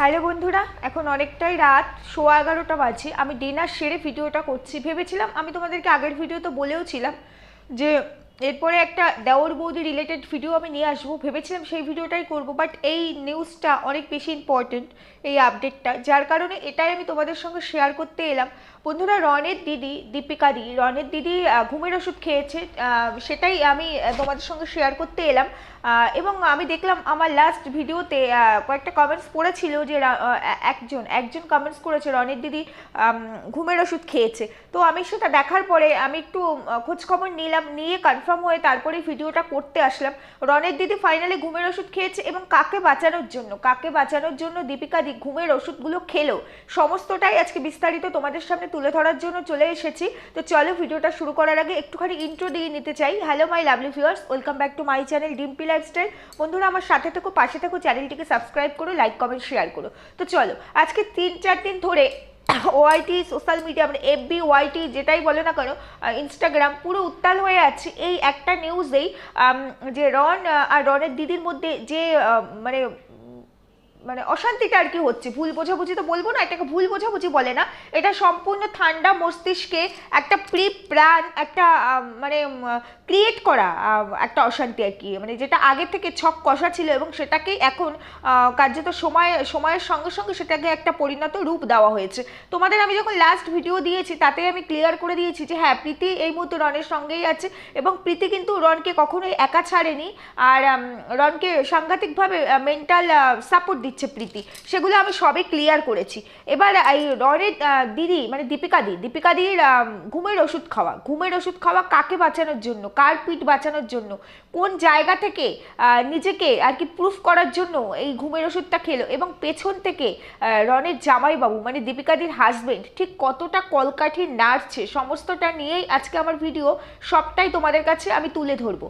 Hello বন্ধুরা, এখন অনেকটাই রাত, সোয়া এগারোটা বাজে। আমি ডিনার সেরে ভিডিওটা করছি। ভেবেছিলাম, আমি তোমাদেরকে আগের ভিডিওতে বলেও ছিলাম যে এরপরে একটা দেওর বৌদি রিলেটেড ভিডিও আমি নিয়ে আসব। ভেবেছিলাম সেই ভিডিওটাই করব বাট এই নিউজটা অনেক বেশি ইম্পর্টেন্ট এই আপডেটটা যার কারণে এটাই আমি তোমাদের সঙ্গে শেয়ার করতে এলাম। বন্ধুরা রনের দিদি, দীপিকা দি রনের দিদি ঘুমের ওষুধ খেয়েছে সেটাই আমি তোমাদের সঙ্গে শেয়ার করতে এলাম। এবং আমি দেখলাম আমার লাস্ট ভিডিওতে কয়েকটা কমেন্টস পড়েছিল যে একজন একজন কমেন্টস করেছে রনের দিদি ঘুমের ওষুধ খেয়েছে। তো আমি সেটা দেখার পরে আমি একটু খোঁজখবর নিলাম, নিয়ে কনফার্ম হয়ে তারপরে ভিডিওটা করতে আসলাম। রনের দিদি ফাইনালি ঘুমের ওষুধ খেয়েছে এবং কাকে বাঁচানোর জন্য, কাকে বাঁচানোর জন্য দীপিকা দি ঘুমের ওষুধগুলো খেলো, সমস্তটাই আজকে বিস্তারিত তোমাদের সামনে তুলে ধরার জন্য চলে এসেছি। তো চলো ভিডিওটা শুরু করার আগে একটুখানি ইন্ট্রো দিয়ে নিতে চাই। Hello my lovely viewers welcome back to my channel Dimpi lifestyle বন্ধুরা, আমার সাথে থেকো, পাশে থেকো, চ্যানেলটিকে সাবস্ক্রাইব করো লাইক কমেন্ট শেয়ার করো। তো চলো, আজকে তিন, চার দিন ধরে ওয়াইটি সোশ্যাল মিডিয়া মানে এফবি ওয়াইটি যেটাই বলো না কেন ইনস্টাগ্রাম পুরো উত্তাল হয়ে আছে। এই একটা নিউজেই যে রন আর রনের দিদির মধ্যে যে মানে মানে অশান্তিটা আর কি হচ্ছে। ভুল বোঝাবুঝি তো বলব না, এটাকে ভুল বোঝাবুঝি বলে না। এটা সম্পূর্ণ ঠান্ডা মস্তিষ্কে একটা প্রি প্রাণ একটা মানে ক্রিয়েট করা একটা অশান্তি আর কি। মানে যেটা আগে থেকে ছক কষা ছিল এবং সেটাকেই এখন কার্যত সময়, সময়ের সঙ্গে সঙ্গে সেটাকে একটা পরিণত রূপ দেওয়া হয়েছে। তোমাদের আমি যখন লাস্ট ভিডিও দিয়েছি, তাতে আমি ক্লিয়ার করে দিয়েছি যে হ্যাঁ প্রীতি এই মুহূর্তে রনের সঙ্গেই আছে এবং প্রীতি কিন্তু রনকে কখনোই একা ছাড়েনি। আর রনকে সাংঘাতিকভাবে মেন্টাল সাপোর্ট দিচ্ছে প্রীতি। সেগুলো আমি সবে ক্লিয়ার করেছি। এবার এই রনের দিদি মানে দীপিকা দি, দীপিকা দির ঘুমের ওষুধ খাওয়া। ঘুমের ওষুধ খাওয়া কাকে বাঁচানোর জন্য? কার পিঠ বাঁচানোর জন্য? কোন জায়গা থেকে নিজেকে আর কি প্রুফ করার জন্য এই ঘুমের ওষুধটা খেলো? এবং পেছন থেকে রনের জামাইবাবু মানে দীপিকাদির হাজবেন্ড ঠিক কতটা কলকাঠি নাড়ছে? সমস্তটা নিয়েই আজকে আমার ভিডিও সবটাই তোমাদের কাছে আমি তুলে ধরবো।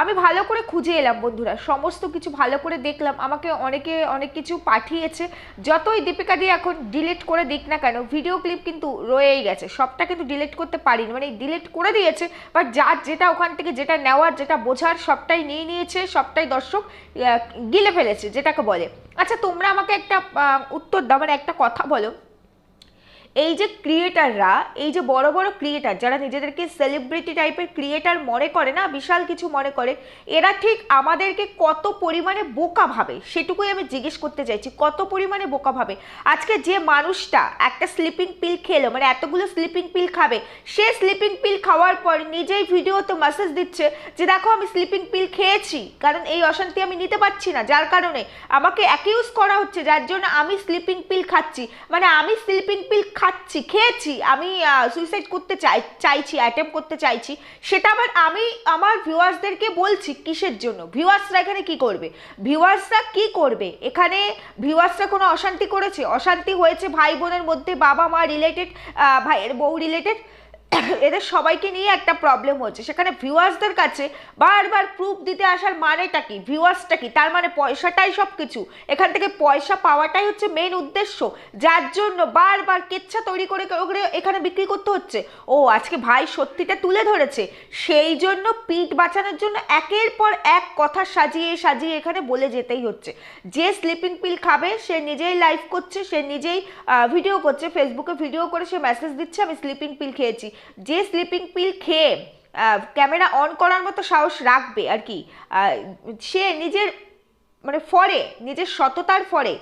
আমি ভালো করে খুঁজে এলাম বন্ধুরা। সমস্ত কিছু ভালো করে দেখলাম। আমাকে অনেকে, অনেক কিছু পাঠিয়েছে। যতই দীপিকা দিয়ে এখন ডিলিট করে দিক না কেন ভিডিও ক্লিপ কিন্তু রয়েই গেছে। সবটা কিন্তু ডিলিট করতে পারিনি। মানে ডিলিট করে দিয়েছে বাট যার যেটা ওখান থেকে যেটা নেওয়ার, যেটা বোঝার, সবটাই নিয়ে নিয়েছে, সবটাই দর্শক গিলে ফেলেছে, যেটাকে বলে। আচ্ছা তোমরা আমাকে একটা উত্তর দাও মানে একটা কথা বলো। এই যে ক্রিয়েটাররা এই যে বড় বড় ক্রিয়েটার যারা নিজেদেরকে সেলিব্রিটি টাইপের ক্রিয়েটার মনে করে না, বিশাল কিছু মনে করে, এরা ঠিক আমাদেরকে কত পরিমাণে বোকা ভাবে, সেটুকুই আমি জিজ্ঞেস করতে চাইছি, কত পরিমাণে বোকা ভাবে? আজকে যে মানুষটা একটা স্লিপিং পিল খেলো মানে এতগুলো স্লিপিং পিল খাবে, সে স্লিপিং পিল খাওয়ার পর নিজেই ভিডিওতে মেসেজ দিচ্ছে যে, দেখো, আমি স্লিপিং পিল খেয়েছি, কারণ এই অশান্তি আমি নিতে পারছি না, যার কারণে আমাকে অ্যাকিউজ করা হচ্ছে, যার জন্য আমি স্লিপিং পিল খাচ্ছি। মানে আমি স্লিপিং পিল খাচ্ছি, খেয়েছি, আমি সুইসাইড করতে চাই, চাইছি অ্যাটেম্প করতে চাইছি, সেটা আবার আমি আমার ভিউয়ার্সদেরকে বলছি কিসের জন্য? ভিউয়ার্সরা এখানে কি করবে? ভিউয়ার্সরা কি করবে? এখানে ভিউয়ার্সরা কোনো অশান্তি করেছে? অশান্তি হয়েছে ভাই বোনের মধ্যে বাবা মা রিলেটেড ভাইয়ের বউ রিলেটেড এদের সবাইকে নিয়ে একটা প্রবলেম হচ্ছে। সেখানে ভিউয়ার্সদের কাছে বারবার প্রুফ দিতে আসার মানেটা কি? ভিউয়ার্সটা কি? তার মানে পয়সাটাই সব কিছু এখান থেকে পয়সা পাওয়াটাই হচ্ছে মেন উদ্দেশ্য। যার জন্য বারবার কেচ্ছা তৈরি করে করে এখানে বিক্রি করতে হচ্ছে। ও, আজকে ভাই সত্যিটা তুলে ধরেছে। সেই জন্য পিঠ বাঁচানোর জন্য একের পর এক কথা সাজিয়ে সাজিয়ে এখানে বলে যেতেই হচ্ছে। যে স্লিপিং পিল খাবে, সে নিজেই লাইভ করছে, সে নিজেই ভিডিও করছে ফেসবুকে ভিডিও করে সে মেসেজ দিচ্ছে, আমি স্লিপিং পিল খেয়েছি। যে স্লিপিং পিল খেয়ে ক্যামেরা অন করার মতো সাহস রাখবে আর কি সে নিজের মানে ফরে, নিজের সততার ফরে,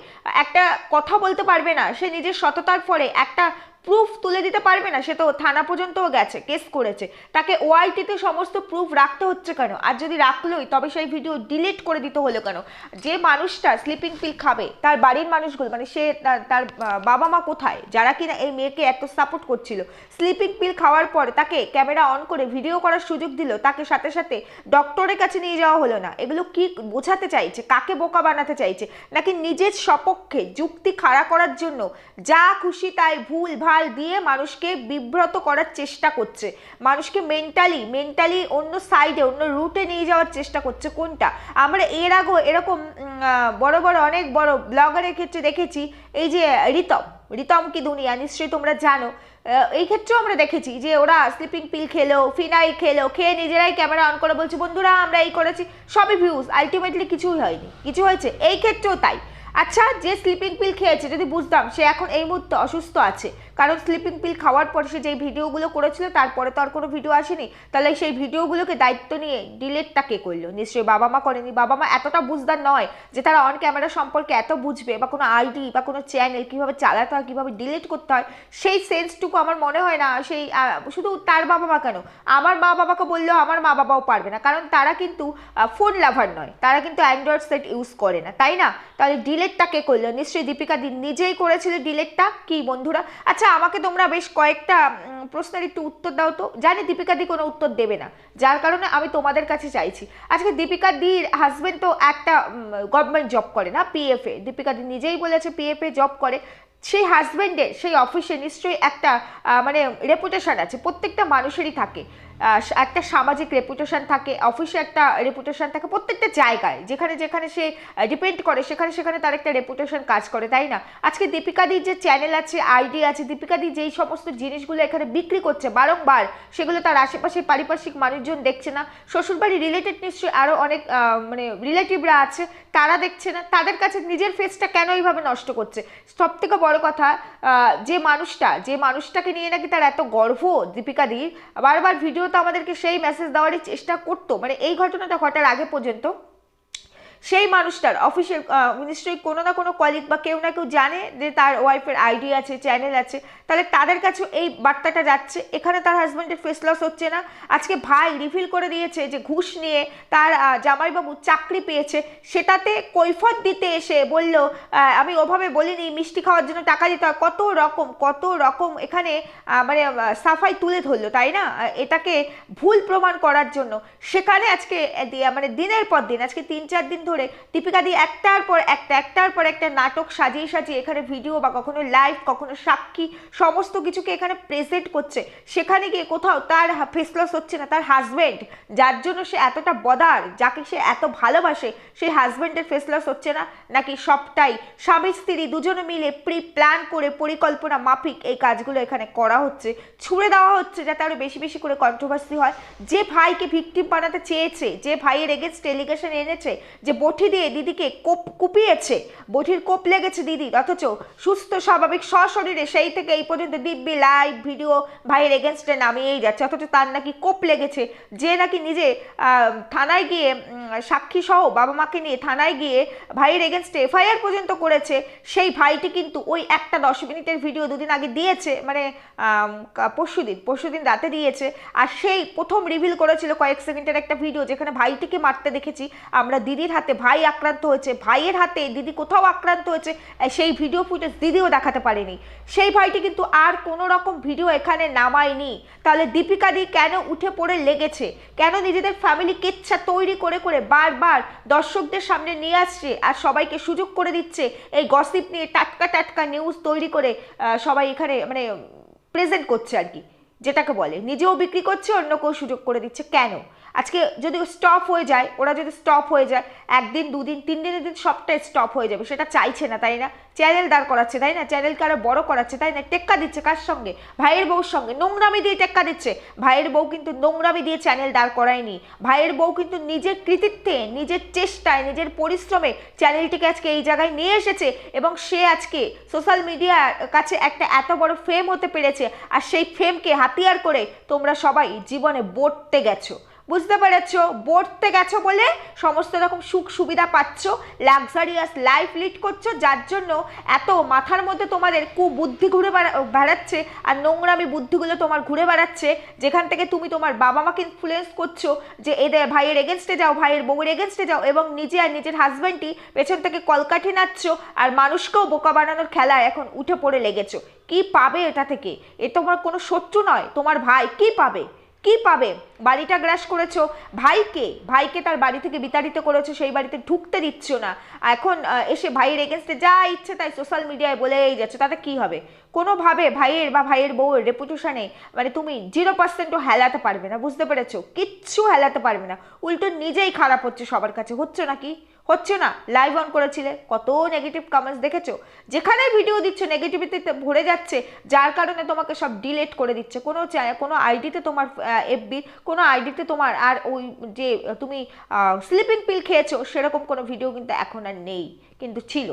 একটা কথা বলতে পারবে না, সে নিজের সততার ফরে একটা প্রুফ তুলে দিতে পারবে না। সে তো থানা পর্যন্তও গেছে কেস করেছে। তাকে ওআইটিতে সমস্ত প্রুফ রাখতে হচ্ছে কেন? আর যদি রাখলোই, তবে সেই ভিডিও ডিলিট করে দিতে হলো কেন? যে মানুষটা স্লিপিং পিল খাবে, তার বাড়ির মানুষগুলো মানে সে তার বাবা মা কোথায়? যারা কিনা এই মেয়েকে এত সাপোর্ট করছিল। স্লিপিং পিল খাওয়ার পর তাকে ক্যামেরা অন করে ভিডিও করার সুযোগ দিল, তাকে সাথে সাথে ডক্টরের কাছে নিয়ে যাওয়া হলো না। এগুলো কি বোঝাতে চাইছে? কাকে বোকা বানাতে চাইছে? নাকি নিজের সপক্ষে যুক্তি খাড়া করার জন্য যা খুশি তাই ভুল ভালো দিয়ে মানুষকে বিব্রত করার চেষ্টা করছে। মানুষকে মেন্টালি মেন্টালি অন্য সাইডে অন্য রুটে নিয়ে যাওয়ার চেষ্টা করছে। কোনটা? আমরা এর আগেও এরকম বড় বড়, অনেক বড় ব্লগারের ক্ষেত্রে দেখেছি। এই যে রিতম রিতম কি দুনিয়া? নিশ্চয়ই তোমরা জানো। এই ক্ষেত্রেও আমরা দেখেছি যে ওরা স্লিপিং পিল খেলো ফিনাইল খেলো, খেয়ে নিজেরাই ক্যামেরা অন করে বলছে, বন্ধুরা, আমরা এই করেছি। সবই ভিউজ আলটিমেটলি কিছুই হয়নি। কিছু হয়েছে। এই ক্ষেত্রেও তাই। আচ্ছা যে স্লিপিং পিল খেয়েছে, যদি বুঝতাম, সে এখন এই মুহূর্তে অসুস্থ আছে। কারণ স্লিপিং পিল খাওয়ার পর সে যেই ভিডিওগুলো করেছিল, তারপরে তো আর কোনো ভিডিও আসেনি। তাহলে সেই ভিডিওগুলোকে দায়িত্ব নিয়ে ডিলেটটা কে করল? নিশ্চয়ই বাবা মা করেনি। বাবা মা এতটা বুঝদার নয় যে তারা অন ক্যামেরা সম্পর্কে এত বুঝবে বা কোনো আইডি বা কোনো চ্যানেল কীভাবে চালাতে হয়, কীভাবে ডিলিট করতে হয়, সেই সেন্সটুকু আমার মনে হয় না সেই শুধু তার বাবা মা কেন? আমার মা বাবাকে বললেও আমার মা বাবাও পারবে না। কারণ তারা কিন্তু ফোন লাভার নয়। তারা কিন্তু অ্যান্ড্রয়েড সেট ইউজ করে না। তাই না? তাহলে ডিলেটটা কে করল? নিশ্চয়ই দীপিকা নিজেই করেছিল ডিলেটটা কি বন্ধুরা? আচ্ছা আমাকে তোমরা বেশ কয়েকটা প্রশ্নের একটু উত্তর দাও তো। জানি দীপিকা দি কোনো উত্তর দেবে না। যার কারণে আমি তোমাদের কাছে চাইছি। আজকে দীপিকা দির হাজবেন্ড তো একটা গভর্নমেন্ট জব করে না পিএফএ দীপিকা দি নিজেই বলেছে পিএফএ জব করে। সেই হাজবেন্ডের সেই অফিসে নিশ্চয়ই একটা মানে রেপুটেশন আছে, প্রত্যেকটা মানুষেরই থাকে। একটা সামাজিক রেপুটেশন থাকে অফিসে একটা রেপুটেশন থাকে প্রত্যেকটা জায়গায়। যেখানে যেখানে সে ডিপেন্ড করে, সেখানে সেখানে তার একটা রেপুটেশন কাজ করে, তাই না? আজকে দীপিকাদির যে চ্যানেল আছে আইডি আছে দীপিকাদি যেই সমস্ত জিনিসগুলো এখানে বিক্রি করছে, বারংবার, সেগুলো তার আশেপাশে পারিপার্শ্বিক মানুষজন দেখছে না। শ্বশুরবাড়ি রিলেটেড নিশ্চয়ই আরও অনেক মানে রিলেটিভরা আছে, তারা দেখছে না। তাদের কাছে নিজের ফেসটা কেন এইভাবে নষ্ট করছে? সব থেকে বড় কথা যে মানুষটা, যে মানুষটাকে নিয়ে নাকি তার এত গর্ব দীপিকা দির বারবার ভিডিওতে আমাদেরকে সেই মেসেজ দেওয়ারই চেষ্টা করতো। মানে এই ঘটনাটা ঘটার আগে পর্যন্ত সেই মানুষটার অফিসের নিশ্চয়ই কোনো না কোনো কলিগ বা কেউ না কেউ জানে যে তার ওয়াইফের আইডি আছে চ্যানেল আছে। তাহলে তাদের কাছেও এই বার্তাটা যাচ্ছে। এখানে তার হাজব্যান্ডের ফেস লস হচ্ছে না। আজকে ভাই রিভিল করে দিয়েছে যে ঘুষ নিয়ে তার জামাইবাবু চাকরি পেয়েছে। সেটাতে কৈফত দিতে এসে বলল আমি ওভাবে বলিনি, মিষ্টি খাওয়ার জন্য টাকা দিতে হয়। কত রকম কত রকম এখানে মানে সাফাই তুলে ধরলো, তাই না? এটাকে ভুল প্রমাণ করার জন্য। সেখানে আজকে মানে দিনের পর দিন, আজকে তিন চার দিন ধরে দীপিকা দি একটার পর একটা, একটার পর একটা নাটক সাজিয়ে সাজিয়ে এখানে ভিডিও বা কখনো লাইভ কখনো সাক্ষী, সমস্ত কিছুকে এখানে প্রেজেন্ট করছে। সেখানে গিয়ে কোথাও তার ফেসলস হচ্ছে না, তার হাজবেন্ড যার জন্য সে এতটা বদার, যাকে সে এত ভালোবাসে সেই হাজবেন্ডের ফেসলস হচ্ছে না। নাকি সবটাই স্বামী, স্ত্রী দুজনে মিলে প্রি প্ল্যান করে পরিকল্পনা মাফিক এই কাজগুলো এখানে করা হচ্ছে। ছুড়ে দেওয়া হচ্ছে যাতে আরও বেশি বেশি করে কন্ট্রোভার্সি হয়। যে ভাইকে ভিকটিম বানাতে চেয়েছে, যে ভাইয়ের এগেনস্ট এলিগেশন এনেছে, যে বঠি দিয়ে দিদিকে কোপ, কুপিয়েছে। বঠির কোপ লেগেছে দিদির অথচ সুস্থ, স্বাভাবিক, সশরীরে সেই থেকে এই পর্যন্ত দিব্যি লাইভ ভিডিও ভাইয়ের এগেনস্টে নামিয়েই যাচ্ছে। অথচ তার নাকি কোপ লেগেছে। যে নাকি নিজে থানায় গিয়ে সাক্ষী সহ বাবা মাকে নিয়ে থানায় গিয়ে ভাইয়ের এগেনস্টে এফআইআর পর্যন্ত করেছে, সেই ভাইটি কিন্তু ওই একটা দশ মিনিটের ভিডিও দুদিন আগে দিয়েছে। মানে পরশু দিন পরশু দিন রাতে দিয়েছে। আর সেই প্রথম রিভিল করেছিল কয়েক সেকেন্ডের একটা ভিডিও যেখানে ভাইটিকে মারতে দেখেছি। আমরা দিদির হাতে ভাই আক্রান্ত হয়েছে, ভাইয়ের হাতে দিদি কোথাও আক্রান্ত হয়েছে সেই ভিডিও ফুটেজ দিদিও দেখাতে পারেনি। সেই ভাইটি কিন্তু আর কোনো রকম ভিডিও এখানে নামায়নি। তাহলে দীপিকা দি কেন উঠে পড়ে লেগেছে? কেন নিজেদের ফ্যামিলি কেচ্ছা তৈরি করে করে বারবার দর্শকদের সামনে নিয়ে আসছে আর সবাইকে সুযোগ করে দিচ্ছে? এই গসিপ নিয়ে টাটকা টাটকা নিউজ তৈরি করে সবাই এখানে মানে প্রেজেন্ট করছে আর কি, যেটাকে বলে। নিজেও বিক্রি করছে অন্য কেউ সুযোগ করে দিচ্ছে। কেন? আজকে যদি স্টপ হয়ে যায়, ওরা যদি স্টপ হয়ে যায়, একদিন, দুদিন তিন দিনের দিন সবটাই স্টপ হয়ে যাবে, সেটা চাইছে না, তাই না? চ্যানেল দাঁড় করাচ্ছে, তাই না? চ্যানেলকে আরও বড় করাচ্ছে, তাই না? টেক্কা দিচ্ছে কার সঙ্গে? ভাইয়ের বউর সঙ্গে। নোংরামি দিয়ে টেক্কা দিচ্ছে। ভাইয়ের বউ কিন্তু নোংরামি দিয়ে চ্যানেল দাঁড় করায়নি। ভাইয়ের বউ কিন্তু নিজের কৃতিত্বে, নিজের চেষ্টায়, নিজের পরিশ্রমে চ্যানেলটিকে আজকে এই জায়গায় নিয়ে এসেছে এবং সে আজকে সোশ্যাল মিডিয়ার কাছে একটা এত বড় ফেম হতে পেরেছে। আর সেই ফেমকে হাতিয়ার করে তোমরা সবাই জীবনে বটতে গেছো। বুঝতে পেরেছ? বর্তে গেছো বলে সমস্ত রকম সুখ সুবিধা পাচ্ছ লাক্সারিয়াস লাইফ লিড করছ, যার জন্য এত মাথার মধ্যে তোমাদের কুবুদ্ধি ঘুরে বেড়া- বেড়াচ্ছে আর নোংরামি বুদ্ধিগুলো তোমার ঘুরে বেড়াচ্ছে, যেখান থেকে তুমি তোমার বাবা মাকে ইনফ্লুয়েন্স করছ যে এদের ভাইয়ের এগেনস্টে যাও, ভাইয়ের বউয়ের এগেনস্টে যাও এবং নিজে আর নিজের হাজব্যান্ডটি পেছন থেকে কলকাঠি নাচছো আর মানুষকেও বোকা বানানোর খেলায় এখন উঠে পড়ে লেগেছো। কি পাবে এটা থেকে? এ তোমার কোনো শত্রু নয়, তোমার ভাই কি পাবে? কি পাবে? বাড়িটা গ্রাস করেছ। ভাইকে ভাইকে তার বাড়ি থেকে বিতাড়িত করেছ, সেই বাড়িতে ঢুকতে দিচ্ছ না। এখন এসে ভাইয়ের এগেনস্টে যা ইচ্ছে তাই সোশ্যাল মিডিয়ায় বলেই যাচ্ছে। তাতে কি হবে? কোনোভাবে ভাইয়ের বা ভাইয়ের বউয়ের রেপুটেশনে মানে তুমি জিরো পার্সেন্টও হেলাতে পারবে না, বুঝতে পেরেছ? কিচ্ছু হেলাতে পারবে না। উল্টো নিজেই খারাপ হচ্ছে সবার কাছে, হচ্ছে নাকি? হচ্ছে না। লাইভ অন করেছিলে। কত নেগেটিভ কমেন্টস দেখেছ? যেখানে ভিডিও দিচ্ছ নেগেটিভিটিতে ভরে যাচ্ছে, যার কারণে তোমাকে সব ডিলেট করে দিচ্ছে। কোনো কোনো আইডিতে তোমার এফবি কোনো আইডিতে তোমার আর ওই যে, তুমি স্লিপিং পিল খেয়েছো, সেরকম কোনো ভিডিও কিন্তু এখন আর নেই। কিন্তু ছিল।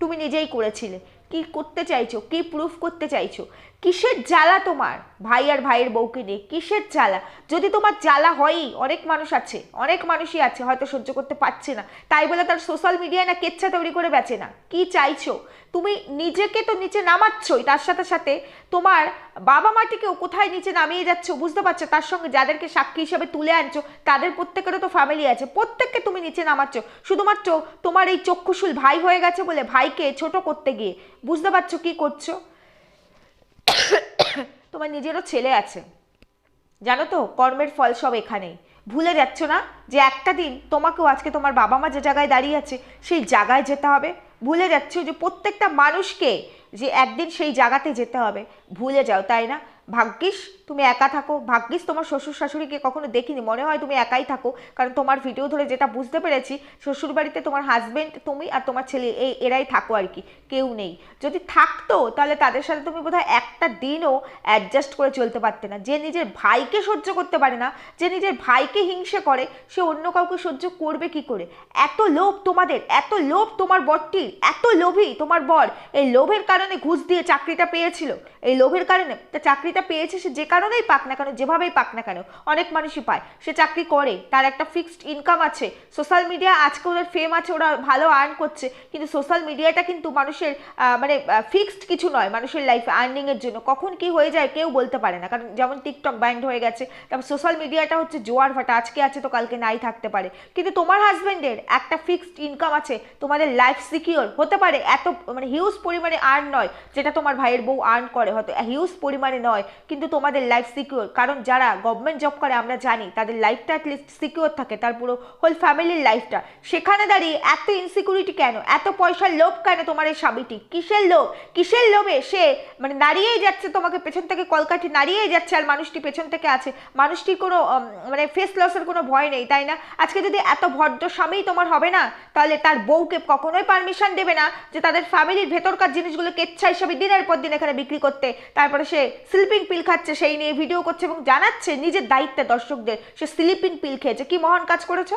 তুমি নিজেই করেছিলে। কি করতে চাইছো? কি প্রুফ করতে চাইছো? কিসের জ্বালা তোমার? ভাই আর ভাইয়ের বউকে নিয়ে কিসের জ্বালা? যদি তোমার জ্বালা হয়ই, অনেক মানুষ আছে, অনেক মানুষই আছে, হয়তো সহ্য করতে পারছে না। তাই বলে তার সোশ্যাল মিডিয়ায় না কেচ্ছা তৈরি করে বেচে না। কি চাইছো? তুমি নিজেকে তো নিচে নামাচ্ছই, তার সাথে সাথে তোমার বাবা মাটিকেও কোথায় নিচে নামিয়ে যাচ্ছ বুঝতে পারছ? তার সঙ্গে যাদেরকে সাক্ষী হিসাবে তুলে আনছো, তাদের প্রত্যেকেরও তো ফ্যামিলি আছে। প্রত্যেককে তুমি নিচে নামাচ্ছ। শুধুমাত্র তোমার এই চক্ষুশুল ভাই হয়ে গেছে বলে ভাইকে ছোট করতে গিয়ে। বুঝতে পারছ কি করছ? তোমার নিজেরও ছেলে আছে। জানো তো, কর্মের ফল সব এখানেই। ভুলে যাচ্ছ না যে একটা দিন তোমাকেও আজকে তোমার বাবা মা যে জায়গায় দাঁড়িয়ে আছে, সেই জায়গায় যেতে হবে। ভুলে যাচ্ছ যে প্রত্যেকটা মানুষকে যে একদিন সেই জায়গাতে যেতে হবে। ভুলে যাও, তাই না? ভাগ্যিস তুমি একা থাকো। ভাগ্যিস তোমার শ্বশুর শাশুড়িকে কখনো দেখিনি। মনে হয় তুমি একাই থাকো। কারণ তোমার ভিডিও ধরে যেটা বুঝতে পেরেছি শ্বশুর বাড়িতে তোমার হাজবেন্ড তুমি আর তোমার ছেলে, এই এরাই থাকো আর কি। কেউ নেই। যদি থাকতো, তাহলে তাদের সাথে তুমি বোধহয় একটা দিনও অ্যাডজাস্ট করে চলতে পারতে না। যে নিজের ভাইকে সহ্য করতে পারে না, যে নিজের ভাইকে হিংসে করে, সে অন্য কাউকে সহ্য করবে কি করে? এত লোভ তোমাদের, এত লোভ তোমার বরটির এত লোভী তোমার বর। এই লোভের কারণে ঘুষ দিয়ে চাকরিটা পেয়েছিল। এই লোভের কারণে, তা চাকরিটা পেয়েছে সে যে কারণেই পাক না কেন, যেভাবেই পাক না কেন, অনেক মানুষই পায়। সে চাকরি করে, তার একটা ফিক্সড ইনকাম আছে। সোশ্যাল মিডিয়া আজকে ওদের ফেম আছে, ওরা ভালো আর্ন করছে, কিন্তু সোশ্যাল মিডিয়াটা কিন্তু মানুষের মানে ফিক্সড কিছু নয়, মানুষের লাইফে আর্নিংয়ের জন্য। কখন কি হয়ে যায় কেউ বলতে পারে না, কারণ যেমন টিকটক ব্যান্ড হয়ে গেছে, তারপর সোশ্যাল মিডিয়াটা হচ্ছে জোয়ার ভাটা, আজকে আছে তো কালকে নাই থাকতে পারে। কিন্তু তোমার হাজব্যান্ডের একটা ফিক্সড ইনকাম আছে, তোমাদের লাইফ সিকিওর হতে পারে এত মানে হিউজ পরিমাণে আর্ন নয়, যেটা তোমার ভাইয়ের বউ আর্ন করে, হয়তো হিউজ পরিমাণে নয় কিন্তু তোমাদের লাইফ সিকিওর কারণ যারা গভর্নমেন্ট জব করে, আমরা জানি, তাদের লাইফটা অ্যাটলিস্ট সিকিওর থাকে, তার পুরো হোল ফ্যামিলির লাইফটা সেখানে দাঁড়িয়ে এত ইনসিকিউরিটি কেন? এত পয়সার লোভ কেন তোমার এই স্বামীটি? কিসের লোভ? কিসের লোভে সে মানে নাড়িয়েই যাচ্ছে তোমাকে, পেছন থেকে কলকাঠি নাড়িয়েই যাচ্ছে আর মানুষটি পেছন থেকে আছে। মানুষটির কোনো মানে ফেস লসের কোনো ভয় নেই, তাই না? আজকে যদি এত ভদ্র স্বামী তোমার হবে না, তাহলে তার বউকে কখনোই পারমিশন দেবে না যে তাদের ফ্যামিলির ভেতরকার জিনিসগুলো কেচ্ছা হিসাবে দিনের পর দিন এখানে বিক্রি করতে। তারপরে সে স্লিপিং পিল খাচ্ছে, সেই নিয়ে ভিডিও করছে এবং জানাচ্ছে নিজের দায়িত্বে দর্শকদের, সে স্লিপিং পিল খেয়েছে। কি মহান কাজ করেছ?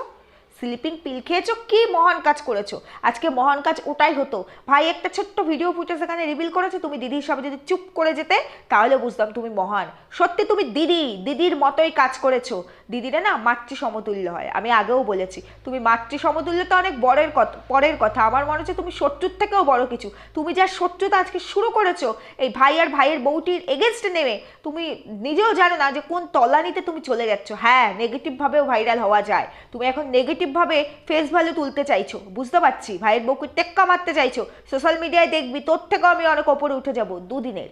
স্লিপিং পিল খেয়েছো? কি মহান কাজ করেছ? আজকে মহান কাজ ওটাই হতো। ভাই, একটা ছোট্ট ভিডিও ফুটে সেখানে রিভিল করেছে। তুমি দিদি হিসাবে যদি চুপ করে যেতে, তাহলে বুঝতাম তুমি মহান। সত্যি তুমি দিদি, দিদির মতোই কাজ করেছ। দিদিরা না মাতৃ সমতুল্য হয়, আমি আগেও বলেছি। তুমি মাতৃ সমতুল্য তো অনেক বড়ের কথা পরের কথা, আমার মনে হচ্ছে তুমি শত্রুর থেকেও বড় কিছু। তুমি যা শত্রুতা আজকে শুরু করেছ, এই ভাই আর ভাইয়ের বউটির এগেনস্টে নেমে, তুমি নিজেও জানো না যে কোন তলানিতে তুমি চলে যাচ্ছ। হ্যাঁ নেগেটিভভাবেও ভাইরাল হওয়া যায়। তুমি এখন নেগেটিভভাবে ফেস ভ্যালু তুলতে চাইছো, বুঝতে পারছি? ভাইয়ের বউকে টেক্কা মারতে চাইছো। সোশ্যাল মিডিয়ায় দেখবি, তোর থেকেও আমি অনেক ওপরে উঠে যাব, দুদিনের।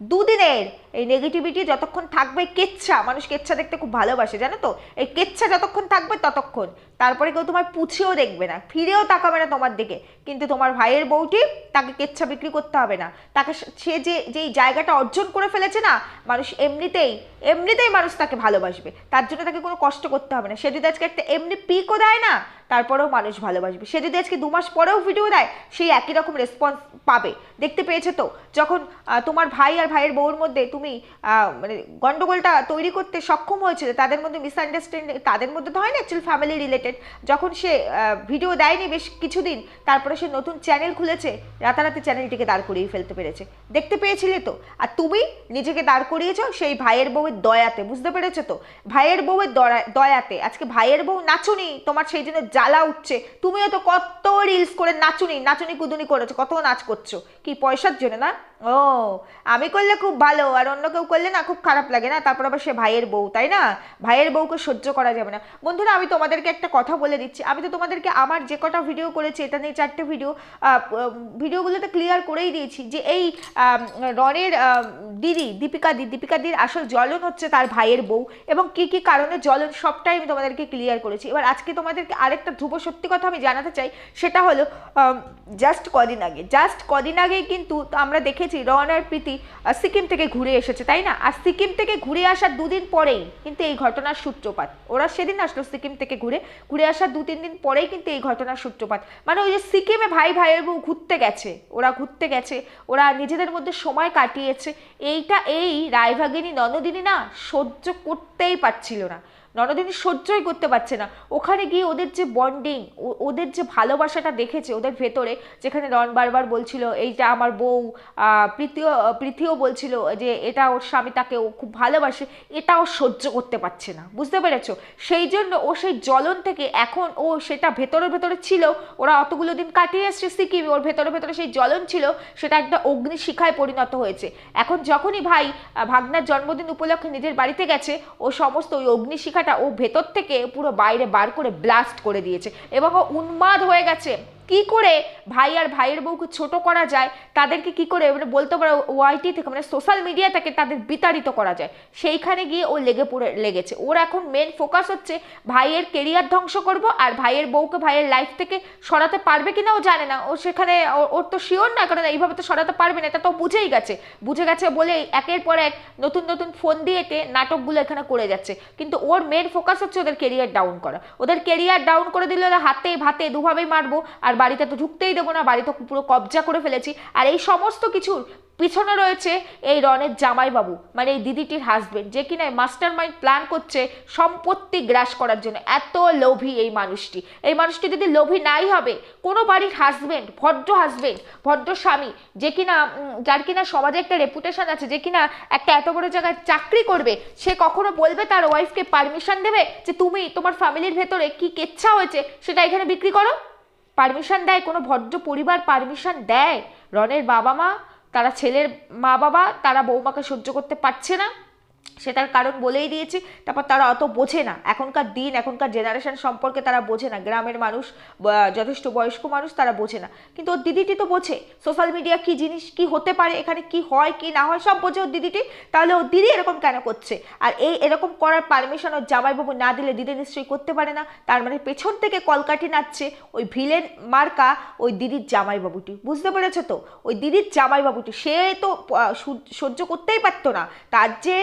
দুদিনের এই নেগেটিভিটি যতক্ষণ থাকবে কেচ্ছা, মানুষ কেচ্ছা দেখতে খুব ভালোবাসে, জানো তো? এই কেচ্ছা যতক্ষণ থাকবে, ততক্ষণ। তারপরে কেউ তোমার পুছেও দেখবে না, ফিরেও তাকাবে না তোমার দিকে। কিন্তু তোমার ভাইয়ের বউটি তাকে কেচ্ছা বিক্রি করতে হবে না। তাকে সে যে, যেই জায়গাটা অর্জন করে ফেলেছে না, মানুষ এমনিতেই এমনিতেই মানুষ তাকে ভালোবাসবে। তার জন্য তাকে কোনো কষ্ট করতে হবে না। সে যদি আজকে একটা এমনি পিকও দেয় না, তারপরেও মানুষ ভালোবাসবে। সে যদি আজকে দু মাস পরেও ভিডিও দেয়, সেই একই রকম রেসপন্স পাবে। দেখতে পেয়েছে তো? যখন তোমার ভাই আর ভাইয়ের বউর মধ্যে তুমি মানে গন্ডগোলটা তৈরি করতে সক্ষম হয়েছিল তাদের মধ্যে মিসআন্ডারস্ট্যান্ডিং তাদের মধ্যে তো হয় না অ্যাকচুয়ালি ফ্যামিলি রিলেটেড যখন সে ভিডিও দেয়নি বেশ কিছুদিন, তারপরে সে নতুন চ্যানেল খুলেছে, রাতারাতি চ্যানেলটিকে দাঁড় করিয়ে ফেলতে পেরেছে। দেখতে পেয়েছিলে তো? আর তুমি নিজেকে দাঁড় করিয়েছ সেই ভাইয়ের বউয়ের দয়াতে, বুঝতে পেরেছ তো? ভাইয়ের বউয়ের দয়াতে, আজকে ভাইয়ের বউ নাচুনি, তোমার সেই জন্য জ্বালা উঠছে। তুমিও তো কত রিলস করে নাচুনি নাচুনি কুদুনি করেছ, কত নাচ করছ। কি পয়সার জন্য না? ও, আমি করলে খুব ভালো, আর অন্য কেউ করলে না খুব খারাপ লাগে না? তারপর আবার সে ভাইয়ের বউ, তাই না? ভাইয়ের বউকে সহ্য করা যাবে না। বন্ধুরা, আমি তোমাদেরকে একটা কথা বলে দিচ্ছি। আমি তো তোমাদেরকে আমার যে কটা ভিডিও করেছি, এটা নিয়ে চারটে ভিডিও ভিডিওগুলোতে ক্লিয়ার করেই দিয়েছি যে এই রনের দিদি, দীপিকা দি, দীপিকা দির আসল জ্বলন হচ্ছে তার ভাইয়ের বউ, এবং কি কি কারণে জ্বলন, সবটাই আমি তোমাদেরকে ক্লিয়ার করেছি। এবার আজকে তোমাদেরকে আরেকটা ধ্রুব সত্যি কথা আমি জানাতে চাই, সেটা হলো জাস্ট কদিন আগে। জাস্ট কদিন আগেই কিন্তু আমরা দেখেছি রন আর প্রীতি সিকিম থেকে ঘুরে এসেছে, তাই না? আর সিকিম থেকে ঘুরে আসার দুদিন পরেই কিন্তু এই ঘটনার সূত্রপাত। ওরা সেদিন আসলো সিকিম থেকে ঘুরে ঘুরে আসার দু তিন দিন পরেই কিন্তু এই ঘটনার সূত্রপাত। মানে ওই যে সিকিমে ভাই ভাইয়ের বউ ঘুরতে গেছে, ওরা ঘুরতে গেছে, ওরা নিজেদের মধ্যে সময় কাটিয়েছে, এইটা এই রায়ভাগিনী ননদিনী না সহ্য করতেই পারছিল না। ননদিনী সহ্যই করতে পারছে না। ওখানে গিয়ে ওদের যে বন্ডিং ওদের যে ভালোবাসাটা দেখেছে, ওদের ভেতরে যেখানে রন বারবার বলছিল, এইটা আমার বউ। প্রীতিও প্রীতিও বলছিল যে, এটা ওর স্বামী, তাকে ও খুব ভালোবাসে। এটা ও সহ্য করতে পারছে না। বুঝতে পেরেছ? সেই জন্য ও সেই জ্বলন থেকে এখন ও সেটা ভেতরে ভেতরে ছিল। ওরা অতগুলো দিন কাটিয়ে এসছে সিকিমে। ওর ভেতরে ভেতরে সেই জ্বলন ছিল, সেটা একটা অগ্নিশিখায় পরিণত হয়েছে। এখন যখনই ভাই, ভাগনার জন্মদিন উপলক্ষে নিজের বাড়িতে গেছে, ও সমস্ত ওই অগ্নিশিখাটা ও ভেতর থেকে পুরো বাইরে বার করে ব্লাস্ট করে দিয়েছে। এবং ও উন্মাদ হয়ে গেছে। কি করে ভাই আর ভাইয়ের বউকে ছোট করা যায়, তাদেরকে কি করে মানে বলতে পারো ওয়াইটি থেকে মানে সোশ্যাল মিডিয়া থেকে তাদের বিতাড়িত করা যায়, সেইখানে গিয়ে ও লেগে পড়ে, লেগেছে। ওর এখন মেন ফোকাস হচ্ছে ভাইয়ের কেরিয়ার ধ্বংস করব আর ভাইয়ের বউকে ভাইয়ের লাইফ থেকে সরাতে পারবে কিনা ও জানে না। ও সেখানে ওর তো শিওর না কারণ এইভাবে তো সরাতে পারবে না, এটা তো বুঝেই গেছে। বুঝে গেছে বলে একের পর এক নতুন নতুন ফোন দিয়ে দিয়েতে নাটকগুলো এখানে করে যাচ্ছে। কিন্তু ওর মেন ফোকাস হচ্ছে ওদের কেরিয়ার ডাউন করা। ওদের কেরিয়ার ডাউন করে দিলে ওরা হাতে, ভাতে দুভাবেই মারবো আর বাড়িতে তো ঢুকতেই দেবো না, বাড়ি তো পুরো কবজা করে ফেলেছি। আর এই সমস্ত কিছুর পিছনে রয়েছে এই রনের জামাইবাবু মানে এই দিদিটির হাজবেন্ড যে কিনা মাস্টার মাইন্ড প্ল্যান করছে সম্পত্তি গ্রাস করার জন্য। এত লোভী এই মানুষটি। এই মানুষটি যদি লোভী নাই হবে, কোনো বাড়ির হাজবেন্ড ভদ্র হাজবেন্ড ভদ্র স্বামী, যে কিনা যার কিনা সমাজে একটা রেপুটেশন আছে, যে কিনা একটা এত বড় জায়গায় চাকরি করবে, সে কখনো বলবে তার ওয়াইফকে পারমিশন দেবে যে তুমি তোমার ফ্যামিলির ভেতরে কি কেচ্ছা হয়েছে সেটা এখানে বিক্রি করো? পারমিশন দেয়, কোনো ভদ্র পরিবার পারমিশন দেয়? রনের বাবা মা, তারা ছেলের মা বাবা, তারা বৌমাকে সহ্য করতে পারছে না। সেটার কারণ বলেই দিয়েছি, তারপর তারা অত বোঝে না। এখনকার দিন, এখনকার জেনারেশন সম্পর্কে তারা বোঝে না। গ্রামের মানুষ যথেষ্ট বয়স্ক মানুষ তারা বোঝে না। কিন্তু ওর দিদিটি তো বোঝে সোশ্যাল মিডিয়া কি জিনিস, কি হতে পারে, এখানে কি হয়, কি না হয়, সব বোঝে ওর দিদিটি। তাহলে ওর দিদি এরকম কেন করছে? আর এই এরকম করার পারমিশন ওর জামাইবাবু না দিলে দিদি নিশ্চয়ই করতে পারে না। তার মানে পেছন থেকে কলকাঠি নাচছে ওই ভিলেন মার্কা, ওই দিদির জামাইবাবুটি। বুঝতে পেরেছ তো? ওই দিদির জামাইবাবুটি। সে তো সহ্য করতেই পারতো না। তার যে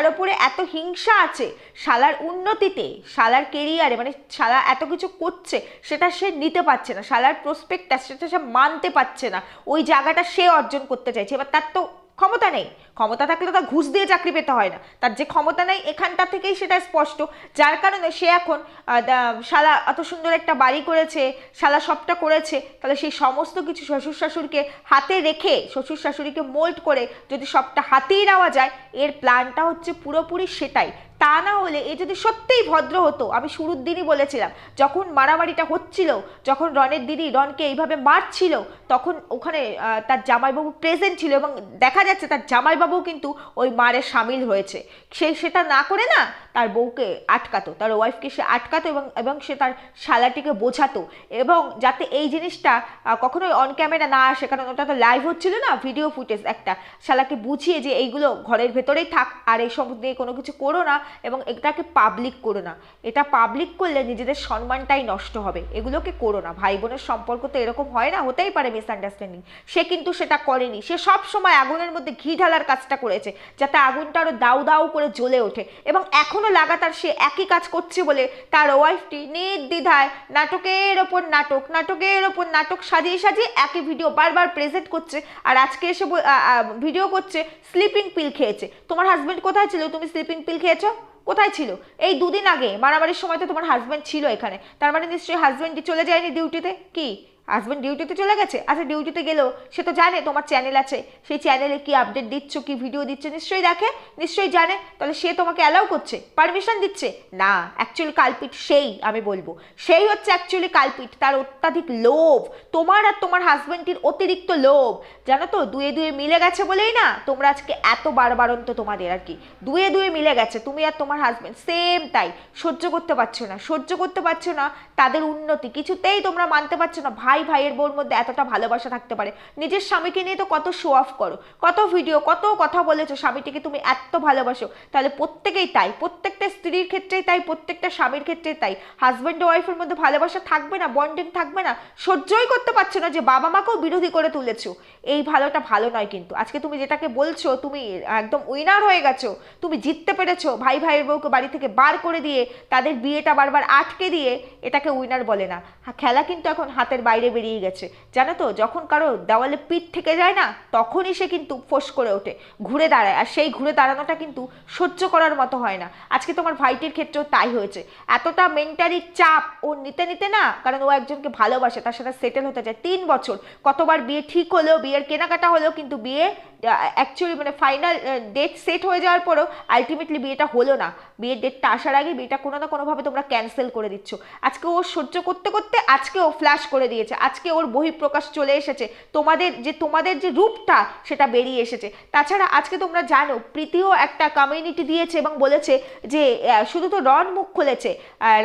শালার ওপরে এত হিংসা আছে, শালার উন্নতিতে, শালার কেরিয়ারে মানে শালা এত কিছু করছে, সেটা সে নিতে পারছে না, শালার প্রসপেক্টটা সেটা সে মানতে পারছে না, ওই জায়গাটা সে অর্জন করতে চাইছে, এবার তার তো ক্ষমতা নেই। ক্ষমতা থাকলে তো ঘুষ দিয়ে চাকরি পেতে হয় না। তার যে ক্ষমতা নেই, এখানটা থেকেই সেটা স্পষ্ট। যার কারণে সে এখন শালা এত সুন্দর একটা বাড়ি করেছে, শালা সবটা করেছে, তাহলে সেই সমস্ত কিছু শ্বশুর শাশুড়িকে হাতে রেখে শ্বশুর শাশুড়িকে মোল্ড করে যদি সবটা হাতেই নেওয়া যায়, এর প্ল্যানটা হচ্ছে পুরোপুরি সেটাই। তা না হলে এ যদি সত্যিই ভদ্র হতো, আমি শুরুর দিনই বলেছিলাম, যখন মারামারিটা হচ্ছিল, যখন রনের দিদি রনকে এইভাবে মারছিল, তখন ওখানে তার জামাইবাবু প্রেজেন্ট ছিল এবং দেখা যাচ্ছে তার জামাইবাবু কিন্তু ওই মারে সামিল হয়েছে। সে সেটা না করে না, তার বউকে আটকাতো, তার ওয়াইফকে সে আটকাতো এবং এবং সে তার শালাটিকে বোঝাতো এবং যাতে এই জিনিসটা কখনোই অন ক্যামেরা না আসে, কারণ ওটা তো লাইভ হচ্ছিল না ভিডিও ফুটেজ একটা, শালাকে বুঝিয়ে যে এইগুলো ঘরের ভেতরেই থাক, আর এই সব নিয়ে কোনো কিছু করো না এবং এটাকে পাবলিক করো না। এটা পাবলিক করলে নিজেদের সম্মানটাই নষ্ট হবে। এগুলোকে করো না। ভাই বোনের সম্পর্ক তো এরকম হয় না, হতেই পারে মিসআন্ডারস্ট্যান্ডিং সে কিন্তু সেটা করেনি। সে সব সময় আগুনের মধ্যে ঘি ঢালার কাজটা করেছে, যাতে আগুনটা আরও দাউ দাউ করে জ্বলে ওঠে। এবং এখনও লাগাতার সে একই কাজ করছে বলে তার ওয়াইফটি নির্দ্বিধায় নাটকের ওপর নাটক, নাটকের ওপর নাটক সাজিয়ে সাজিয়ে একই ভিডিও বারবার প্রেজেন্ট করছে আর আজকে এসে ভিডিও করছে স্লিপিং পিল খেয়েছে। তোমার হাজবেন্ড কোথায় ছিল? তুমি স্লিপিং পিল খেয়েছো? কোথায় ছিল? এই দুদিন আগে মারামারির সময় তো তোমার হাজব্যান্ড ছিল এখানে। তার মানে নিশ্চয়ই হাজবেন্ড চলে যায়নি ডিউটিতে কি? হাজবেন্ড ডিউটিতে চলে গেছে? আচ্ছা ডিউটিতে গেলেও সে তো জানে তোমার চ্যানেল আছে। সেই চ্যানেলে কি আপডেট দিচ্ছ, কি ভিডিও দিচ্ছে, নিশ্চয়ই দেখে, নিশ্চয়ই জানে। তাহলে সে তোমাকে অ্যালাউ করছে? পারমিশন দিচ্ছে? না অ্যাকচুয়ালি কালপিট সেই, আমি বলব। সেই হচ্ছে অ্যাকচুয়ালি কালপিট তার অত্যাধিক লোভ। তোমার আর তোমার হাজবেন্ডটির অতিরিক্ত লোভ। জানো তো, দুয়ে দুয়ে মিলে গেছে বলেই না? তোমরা আজকে এত বারবারন্ত তোমাদের আর কি। দুয়ে দুয়ে মিলে গেছে, তুমি আর তোমার হাজবেন্ড সেম তাই। সহ্য করতে পারছ না, সহ্য করতে পারছ না, তাদের উন্নতি। কিছুতেই তোমরা মানতে পারছ না, ভাই ভাইয়ের বোর মধ্যে এতটা ভালোবাসা থাকতে পারে। নিজের স্বামীকে নিয়ে তো কত শো অফ করো কত ভিডিও কত কথা বলেছ স্বামীটিকে তুমি এত ভালোবাসো। তাহলে প্রত্যেকেই তাই প্রত্যেকটা স্ত্রীর ক্ষেত্রেই তাই প্রত্যেকটা স্বামীর ক্ষেত্রেই তাই। হাজব্যান্ড ওয়াইফের মধ্যে ভালোবাসা থাকবে না বন্ডিং থাকবে না সহ্যই করতে পারছ না যে বাবা মাকেও বিরোধী করে তুলেছো। এই ভালোটা ভালো নয় কিন্তু। আজকে তুমি যেটাকে বলছো তুমি একদম উইনার হয়ে গেছো তুমি জিততে পেরেছ ভাই ভাইয়ের বউকে বাড়ি থেকে বার করে দিয়ে তাদের বিয়েটা বারবার আটকে দিয়ে এটাকে উইনার বলে না। হ্যাঁ, খেলা কিন্তু এখন হাতের বাইরে বেরিয়ে গেছে। জানো তো, যখন কারও দেওয়ালে পিঠ থেকে যায় না, তখনই সে কিন্তু ফোঁস করে ওঠে, ঘুরে দাঁড়ায়। আর সেই ঘুরে দাঁড়ানোটা কিন্তু সহ্য করার মতো হয় না। আজকে তোমার ভাইটির ক্ষেত্রেও তাই হয়েছে। এতটা মেন্টালি চাপ ও নিতে নিতে না, কারণ ও একজনকে ভালোবাসে, তার সাথে সেটেল হতে চায়। তিন বছর, কতবার বিয়ে ঠিক হলেও, বিয়ের কেনাকাটা হলেও কিন্তু বিয়ে অ্যাকচুয়ালি মানে ফাইনাল ডেট সেট হয়ে যাওয়ার পরেও আলটিমেটলি বিয়েটা হলো না। বিয়ের ডেটটা আসার আগে বিয়েটা কোনো না কোনোভাবে তোমরা ক্যান্সেল করে দিচ্ছ। আজকে ও সহ্য করতে করতে, আজকে ও ফ্ল্যাশ করে দিয়েছে। আজকে ওর বহিঃপ্রকাশ চলে এসেছে। তোমাদের যে তোমাদের যে রূপটা সেটা বেরিয়ে এসেছে। তাছাড়া আজকে তোমরা জানো, প্রীতিও একটা কমিউনিটি দিয়েছে এবং বলেছে যে শুধু তো রন মুখ খুলেছে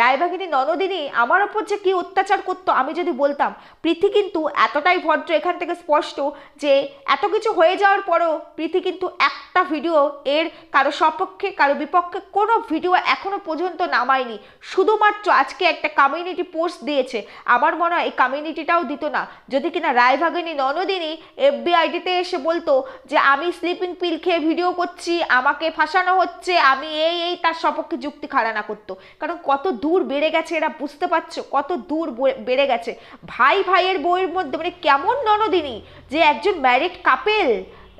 রায়বাগিনী ননদিনী, আমার ওপর যে কী অত্যাচার করতো আমি যদি বলতাম, প্রীতি কিন্তু এতটাই ভদ্র, এখান থেকে স্পষ্ট যে, এত কিছু হয়ে যাওয়ার পরও প্রীতি কিন্তু একটা ভিডিও এর কারও সপক্ষে, কারও বিপক্ষে কোনো ভিডিও এখনও পর্যন্ত নামায়নি। শুধুমাত্র আজকে একটা কমিউনিটি পোস্ট দিয়েছে। আমার মনে হয় এই কমিউনিটিটাও দিত না। যদি কিনা রায়ভাগিনী ননদিনী এফবিআইডিতে এসে বলতো যে, আমি স্লিপিং পিল খেয়ে ভিডিও করছি, আমাকে ফাঁসানো হচ্ছে, আমি এই এই, তার সপক্ষে যুক্তি খাড়া না করতো। কারণ কত দূর বেড়ে গেছে এরা বুঝতে পারছ? কত দূর বেড়ে গেছে। ভাই, ভাইয়ের বইয়ের মধ্যে মানে কেমন ননদিনী যে, একজন ম্যারিড কাপেল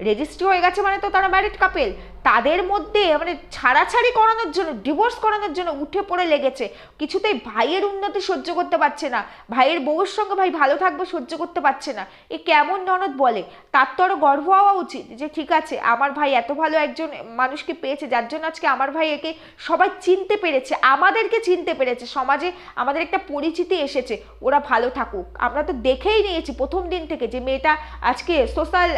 রেজিস্ট্রি হয়ে গেছে মানে তো তারা ম্যারিড কাপেল তাদের মধ্যে মানে ছাড়াছাড়ি করানোর জন্য ডিভোর্স করানোর জন্য উঠে পড়ে লেগেছে। কিছুতেই ভাইয়ের উন্নতি সহ্য করতে পারছে না। ভাইয়ের বউয়ের সঙ্গে ভাই ভালো থাকবে সহ্য করতে পারছে না। এ কেমন ননদ বলে? তার তো আরও গর্ব হওয়া উচিত যে, ঠিক আছে, আমার ভাই এত ভালো একজন মানুষকে পেয়েছে, যার জন্য আজকে আমার ভাই একে সবাই চিনতে পেরেছে, আমাদেরকে চিনতে পেরেছে। সমাজে আমাদের একটা পরিচিতি এসেছে, ওরা ভালো থাকুক। আমরা তো দেখেই নিয়েছি প্রথম দিন থেকে যে মেয়েটা আজকে সোশ্যাল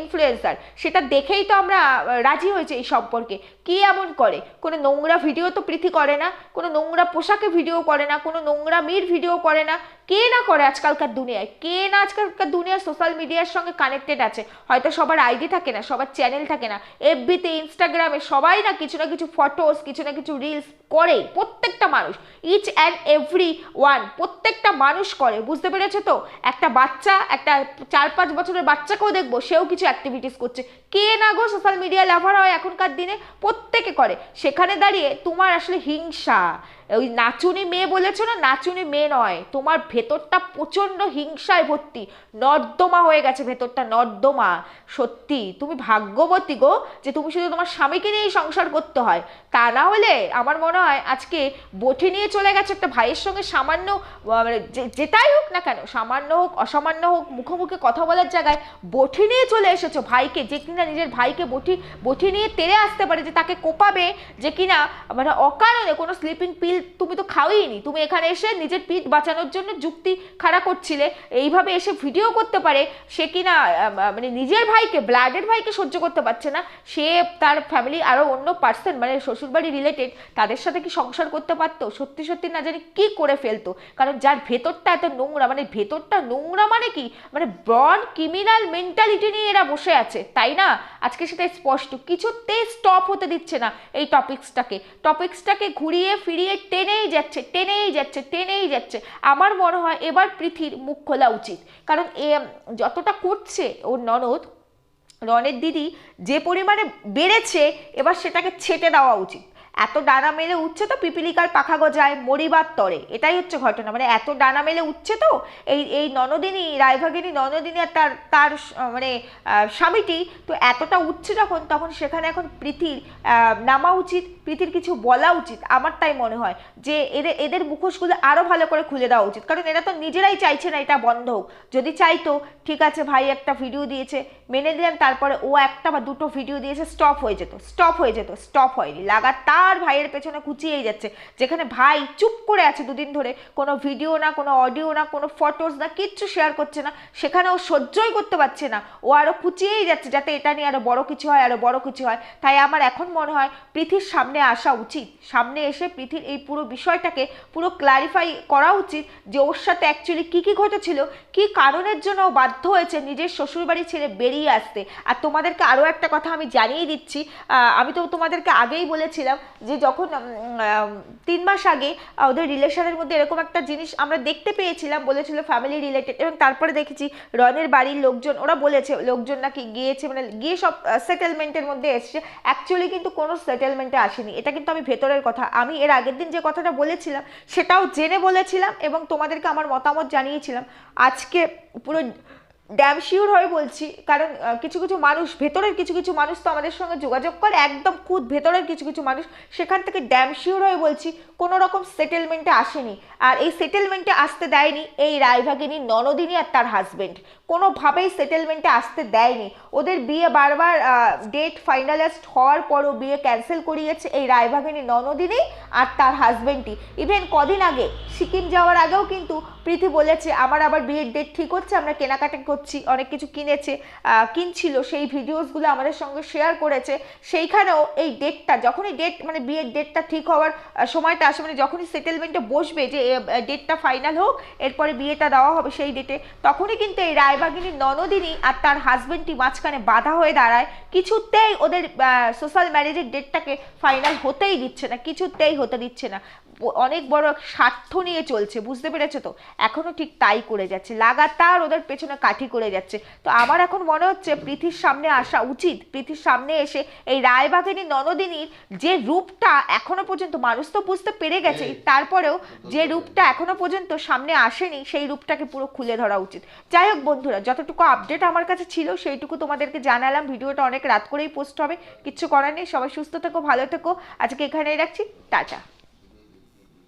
ইনফ্লুয়েন্সার সেটা দেখেই তো আমরা রাজি হয়েছে এই সম্পর্কে। কি এমন করে? কোনো নোংরা ভিডিও তো প্রীতি করে না, কোনো নোংরা পোশাকে ভিডিও করে না, কোনো নোংরা মেয়ের ভিডিও করে না। কে না করে আজকালকার দুনিয়ায়? কে না আজকালকার দুনিয়ার সোশ্যাল মিডিয়ার সঙ্গে কানেক্টেড আছে? হয়তো সবার আইডি থাকে না, সবার চ্যানেল থাকে না। এফবিতে ইনস্টাগ্রামে সবাই না কিছু না কিছু ফটোস কিছু না কিছু রিলস করে, প্রত্যেকটা মানুষ। ইচ অ্যান্ড এভরি ওয়ান প্রত্যেকটা মানুষ করে, বুঝতে পেরেছ তো? একটা বাচ্চা, একটা চার পাঁচ বছরের বাচ্চাকেও দেখব, সেও কিছু অ্যাক্টিভিটিস করছে। কে না গো সোশ্যাল মিডিয়া লাভার হয় এখনকার দিনে প্রত্যেকে করে। সেখানে দাঁড়িয়ে তোমার আসলে হিংসা। ওই নাচুনি মেয়ে বলেছ না? নাচুনি মেয়ে নয়। তোমার ভেতরটা প্রচণ্ড হিংসায় ভর্তি। নর্দমা হয়ে গেছে ভেতরটা, নর্দমা। সত্যি, তুমি ভাগ্যবতী গো যে তুমি শুধু তোমার স্বামীকে নিয়েই সংসার করতে হয়। তা না হলে আমার মনে হয় আজকে বটি নিয়ে চলে গেছে একটা ভাইয়ের সঙ্গে সামান্য মানে যেটাই হোক না কেন, সামান্য হোক, অসামান্য হোক, মুখোমুখি কথা বলার জায়গায় বটি নিয়ে চলে এসেছ ভাইকে। যে কিনা নিজের ভাইকে বটি বটি নিয়ে তেড়ে আসতে পারে যে তাকে কোপাবে যে কিনা মানে অকারণে কোনো স্লিপিং পিল তুমি তো খাওয়াইনি তুমি এখানে এসে নিজের পিঠ বাঁচানোর জন্য যুক্তি খাড়া করছিলে, এইভাবে এসে ভিডিও করতে পারে, সে কিনা মানে নিজের ভাইকে, ব্লাডের ভাইকে সহ্য করতে পারছে না, সে তার ফ্যামিলি আরও অন্য পার্সন মানে শ্বশুরবাড়ি রিলেটেড তাদের সাথে কি সংসার করতে পারতো? সত্যি সত্যি না জানি কি করে ফেলতো। কারণ যার ভেতরটা এত নোংরা মানে ভেতরটা নোংরা মানে কি? মানে ব্রড ক্রিমিনাল মেন্টালিটি নিয়ে এরা বসে আছে, তাই না? আজকে সেটা স্পষ্ট, কিছুতেই স্টপ হতে দিচ্ছে না এই টপিক্সটাকে টপিক্সটাকে ঘুরিয়ে ফিরিয়ে টেনেই যাচ্ছে টেনেই যাচ্ছে টেনেই যাচ্ছে। আমার মনে হয় এবার পৃথির মুখ খোলা উচিত। কারণ এ যতটা করছে ওর ননদ রনের দিদি যে পরিমাণে বেড়েছে, এবার সেটাকে ছেটে দেওয়া উচিত। এত ডানা মেলে উঠছে তো, পিপিলিকার পাখা গজায় মরিবার তরে। এটাই হচ্ছে ঘটনা। মানে এত ডানা মেলে উঠছে তো, এই এই ননদিনী, রায়ভাগিনী ননদিনী আর তার তার মানে স্বামীটি, তো এতটা উঠছে যখন, তখন সেখানে এখন প্রীতির নামা উচিত, প্রীতির কিছু বলা উচিত, আমার তাই মনে হয় যে এদের এদের মুখোশগুলো আরও ভালো করে খুলে দেওয়া উচিত। কারণ এরা তো নিজেরাই চাইছে না এটা বন্ধ হোক। যদি চাইতো, ঠিক আছে, ভাই একটা ভিডিও দিয়েছে, মেনে দিলেন তারপরে ও একটা বা দুটো ভিডিও দিয়েছে স্টপ হয়ে যেত স্টপ হয়ে যেত স্টপ হয়নি। লাগাতার ভাইয়ের পেছনে কুচিয়েই যাচ্ছে। যেখানে ভাই চুপ করে আছে দুদিন ধরে। কোনো ভিডিও না, কোনো অডিও না, কোনো ফটোস না, কিচ্ছু শেয়ার করছে না। সেখানে ও সহ্যই করতে পারছে না। ও আরও কুচিয়েই যাচ্ছে যাতে এটা নিয়ে আরও বড় কিছু হয় আরও বড় কিছু হয়। তাই আমার এখন মনে হয় পৃথির সামনে আসা উচিত। সামনে এসে পৃথির এই পুরো বিষয়টাকে পুরো ক্লারিফাই করা উচিত যে ওর সাথে অ্যাকচুয়ালি কী কী ঘটেছিল, কী কারণের জন্য ও বাধ্য হয়েছে নিজের শ্বশুরবাড়ি ছেড়ে বেরিয়ে আসতে। আর তোমাদেরকে আরও একটা কথা আমি জানিয়ে দিচ্ছি। আমি তো তোমাদেরকে আগেই বলেছিলাম যে যখন তিন মাস আগে ওদের রিলেশনের মধ্যে এরকম একটা জিনিস আমরা দেখতে পেয়েছিলাম, বলেছিল ফ্যামিলি রিলেটেড এবং তারপরে দেখেছি রনের বাড়ির লোকজন, ওরা বলেছে লোকজন নাকি গিয়েছে মানে গিয়ে সব সেটেলমেন্টের মধ্যে এসছে। অ্যাকচুয়ালি কিন্তু কোনো সেটেলমেন্টে আসেনি। এটা কিন্তু আমি ভেতরের কথা। আমি এর আগের দিন যে কথাটা বলেছিলাম, সেটাও জেনে বলেছিলাম এবং তোমাদেরকে আমার মতামত জানিয়েছিলাম। আজকে পুরো ড্যাম শিওর হয়ে বলছি, কারণ কিছু কিছু মানুষ, ভেতরের কিছু কিছু মানুষ তো আমাদের সঙ্গে যোগাযোগ করে, একদম খুদ ভেতরের কিছু কিছু মানুষ, সেখান থেকে ড্যাম শিওর হয়ে বলছি, কোনো রকম সেটেলমেন্টে আসেনি। আর এই সেটেলমেন্টে আসতে দেয়নি এই রায়ভাগিনী ননদিনী আর তার হাজবেন্ড কোনোভাবেই সেটেলমেন্টে আসতে দেয়নি। ওদের বিয়ে বারবার ডেট ফাইনালাইজড হওয়ার পরও বিয়ে ক্যান্সেল করিয়েছে এই রায়ভাগিনী ননদিনী আর তার হাজবেন্ডটি ইভেন কদিন আগে সিকিম যাওয়ার আগেও কিন্তু প্রীতি বলেছে, আমার আবার বিয়ের ডেট ঠিক হচ্ছে, আমরা কেনাকাটা করছি, অনেক কিছু কিনেছে কিনছিল, সেই ভিডিওসগুলো আমাদের সঙ্গে শেয়ার করেছে। সেইখানেও এই ডেটটা যখনই ডেট মানে বিয়ের ডেটটা ঠিক হওয়ার সময়টা আসে মানে যখনই সেটেলমেন্টে বসবে যে ডেটটা ফাইনাল হোক, এরপরে বিয়েটা দেওয়া হবে সেই ডেটে তখনই কিন্তু এই রায়বাগিনীর ননদিনী আর তার হাজবেন্ডটি মাঝখানে বাধা হয়ে দাঁড়ায়, কিছুতেই ওদের সোশ্যাল ম্যারেজের ডেটটাকে ফাইনাল হতেই দিচ্ছে না, কিছুতেই হতে দিচ্ছে না। অনেক বড় এক স্বার্থ নিয়ে চলছে বুঝতে পেরেছ তো? এখনও ঠিক তাই করে যাচ্ছে লাগাতার ওদের পেছনে কাঠি করে যাচ্ছে। তো আমার এখন মনে হচ্ছে পৃথির সামনে আসা উচিত পৃথির সামনে এসে এই রায়বাগিনী ননদিনীর যে রূপটা এখনও পর্যন্ত মানুষ তো বুঝতে পেরে গেছে তারপরেও যে রূপটা এখনও পর্যন্ত সামনে আসেনি সেই রূপটাকে পুরো খুলে ধরা উচিত। যাই হোক বন্ধুরা যতটুকু আপডেট আমার কাছে ছিল সেইটুকু তোমাদেরকে জানালাম ভিডিওটা অনেক রাত করেই পোস্ট হবে কিচ্ছু করার নেই সবাই সুস্থ থেকো ভালো থেকো। আজকে এখানেই রাখছি টাটা।